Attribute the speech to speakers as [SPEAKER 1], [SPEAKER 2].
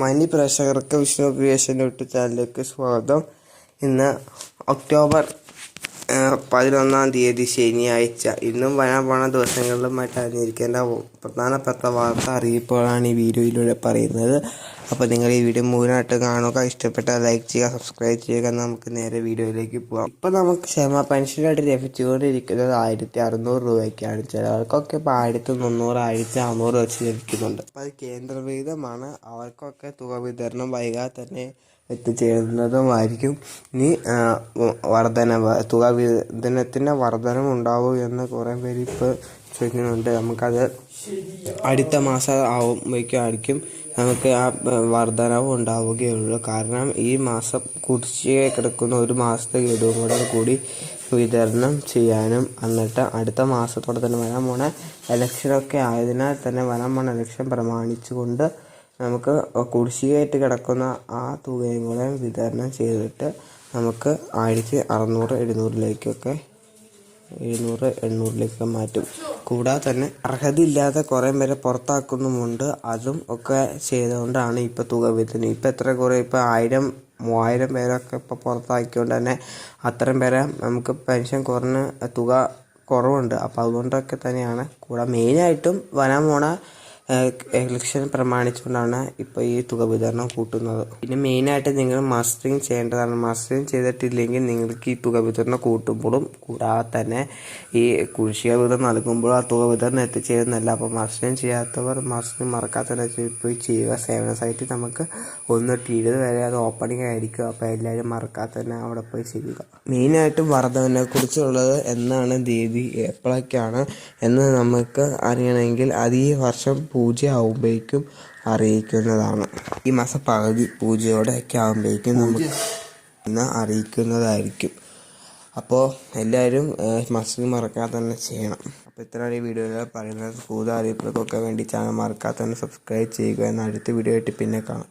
[SPEAKER 1] മാന്യ പ്രേക്ഷകർക്ക് വിഷ്ണു പ്രിയേഷന്റെ യൂട്യൂബ് ചാനലിലേക്ക് സ്വാഗതം. ഇന്ന് ഒക്ടോബർ പതിനൊന്നാം തീയതി ശനിയാഴ്ച. ഇന്നും വരാൻ പോണ ദിവസങ്ങളിലുമായിട്ട് അറിഞ്ഞിരിക്കേണ്ട പ്രധാനപ്പെട്ട വാർത്ത അറിയിപ്പുകളാണ് ഈ വീഡിയോയിലൂടെ പറയുന്നത്. അപ്പോൾ നിങ്ങൾ ഈ വീഡിയോ മുഴുവനായിട്ട് കാണുക ഇഷ്ടപ്പെട്ടാൽ ലൈക്ക് ചെയ്യുക സബ്സ്ക്രൈബ് ചെയ്യുക. നമുക്ക് നേരെ വീഡിയോയിലേക്ക് പോകാം ഇപ്പോൾ നമുക്ക് ക്ഷമ പെൻഷനായിട്ട് ലഭിച്ചുകൊണ്ടിരിക്കുന്നത് ആയിരത്തി അറുന്നൂറ് രൂപയ്ക്കാണ്. ചിലവർക്കൊക്കെ ഇപ്പോൾ ആയിരത്തി മുന്നൂറ് ആയിരത്തി അറുന്നൂറ് വെച്ച് ലഭിക്കുന്നുണ്ട്. അപ്പോൾ അത് കേന്ദ്രവിഹിതമാണ്. അവർക്കൊക്കെ തുക വിതരണം വൈകാതെ തന്നെ എത്തിച്ചേരുന്നതുമായിരിക്കും. ഇനി വർധനവ് തുക വിതരണത്തിന്റെ വർധനം ഉണ്ടാവും എന്ന് കുറേ പേര് ഇപ്പോൾ ചോദിക്കുന്നുണ്ട്. നമുക്കത് അടുത്ത മാസം ആവുമ്പോഴേക്കും നമുക്ക് ആ വർധനവ് ഉണ്ടാവുകയുള്ളൂ. കാരണം ഈ മാസം കുടിശ്ശിക കിടക്കുന്ന ഒരു മാസത്തെ ഗഡുവും കൂടെ വിതരണം ചെയ്യാനും എന്നിട്ട് അടുത്ത മാസത്തോടെ തന്നെ വരാൻ പോണ ഇലക്ഷനൊക്കെ ആയതിനാൽ തന്നെ വരാൻ പോണ ഇലക്ഷൻ പ്രമാണിച്ചുകൊണ്ട് നമുക്ക് കുടിശ്ശികയായിട്ട് കിടക്കുന്ന ആ തുകയും കൂടെ വിതരണം ചെയ്തിട്ട് നമുക്ക് ആയിരത്തി അറുന്നൂറ് എഴുന്നൂറിലേക്കൊക്കെ എഴുന്നൂറ് എണ്ണൂറിലേക്ക് മാറ്റും. കൂടാതെ തന്നെ അർഹതയില്ലാതെ കുറേ പേരെ പുറത്താക്കുന്നുമുണ്ട്. അതും ഒക്കെ ചെയ്തുകൊണ്ടാണ് ഇപ്പോൾ തുക വിതരണം ഇപ്പോൾ എത്ര കുറേ ഇപ്പോൾ ആയിരം മൂവായിരം പേരൊക്കെ ഇപ്പോൾ പുറത്താക്കിക്കൊണ്ട് തന്നെ അത്രയും പേരെ നമുക്ക് പെൻഷൻ കുറഞ്ഞ തുക കുറവുണ്ട്. അപ്പോൾ അതുകൊണ്ടൊക്കെ തന്നെയാണ് കൂടാതെ മെയിനായിട്ടും വരാൻ പോണ ഇലക്ഷൻ പ്രമാണിച്ചുകൊണ്ടാണ് ഇപ്പോൾ ഈ തുക വിതരണം കൂട്ടുന്നത്. പിന്നെ മെയിനായിട്ട് നിങ്ങൾ മസ്റ്ററിങ് ചെയ്യേണ്ടതാണ്. മസ്റ്ററിങ് ചെയ്തിട്ടില്ലെങ്കിൽ നിങ്ങൾക്ക് ഈ തുക വിതരണം കൂട്ടുമ്പോഴും കൂടാതെ തന്നെ ഈ കുഴിശിക വിതരണം നൽകുമ്പോഴും ആ തുക വിതരണം എത്തിച്ചേരുന്നല്ല അപ്പോൾ മസ്റ്ററിങ് ചെയ്യാത്തവർ മസ്റ്ററിങ് മറക്കാതെ തന്നെ ചെയ്- പോയി ചെയ്യുക. സേവന സൈറ്റിൽ നമുക്ക് ഒന്ന് തൊട്ട് വരെ അത് ഓപ്പണിംഗ് ആയിരിക്കും. അപ്പോൾ എല്ലാവരും മറക്കാതെ തന്നെ അവിടെ പോയി ചെയ്യുക. മെയിനായിട്ട് വർധവിനെ കുറിച്ചുള്ളത് എന്നാണ് തീയതി എപ്പോഴൊക്കെയാണ് എന്ന് നമുക്ക് അറിയണമെങ്കിൽ അത് ഈ വർഷം പൂജ ആവുമ്പോഴേക്കും അറിയിക്കുന്നതാണ്. ഈ മാസം പകുതി പൂജയോടെ ഒക്കെ ആകുമ്പോഴേക്കും നമുക്ക് അറിയിക്കുന്നതായിരിക്കും. അപ്പോൾ എല്ലാവരും മസ്ജിദ് മറക്കാതെ തന്നെ ചെയ്യണം. അപ്പോൾ ഇത്രയാണ് ഈ വീഡിയോയിൽ പറയുന്നത്. കൂടുതൽ അറിയിപ്പുകൾക്കൊക്കെ വേണ്ടി ചാനൽ മറക്കാതെ തന്നെ സബ്സ്ക്രൈബ് ചെയ്യുക. എന്ന അടുത്ത വീഡിയോ ആയിട്ട് പിന്നെ കാണാം.